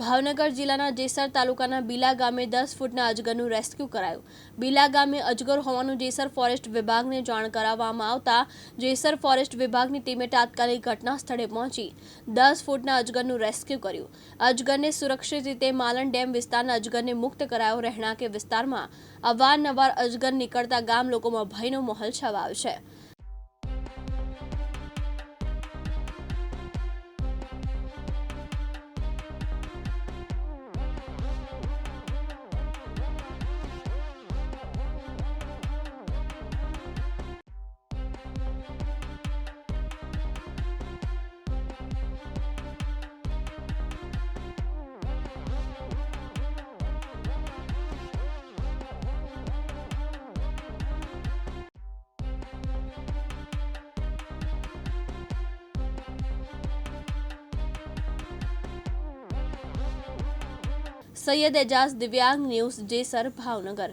ભાવનગર જિલ્લાના જેસર તાલુકાના બીલા ગામે દસ ફૂટના અજગરનું રેસ્ક્યુ કરાયું. બીલા ગામે અજગર હોવાનું જેસર ફોરેસ્ટ વિભાગને જાણ કરાવવામાં આવતા જેસર ફોરેસ્ટ વિભાગની ટીમે તાત્કાલિક ઘટના સ્થળે પહોંચી દસ ફૂટના અજગરનું રેસ્ક્યુ કર્યું. અજગરને સુરક્ષિત રીતે માલણ ડેમ વિસ્તારના અજગરને મુક્ત કરાયો રહેણાંક વિસ્તારમાં અવારનવાર અજગર નીકળતા ગામ લોકોમાં ભયનો માહોલ છવાયો છે. સૈયદ એજાઝ દિવ્યાંગ ન્યૂઝ જેસર ભાવનગર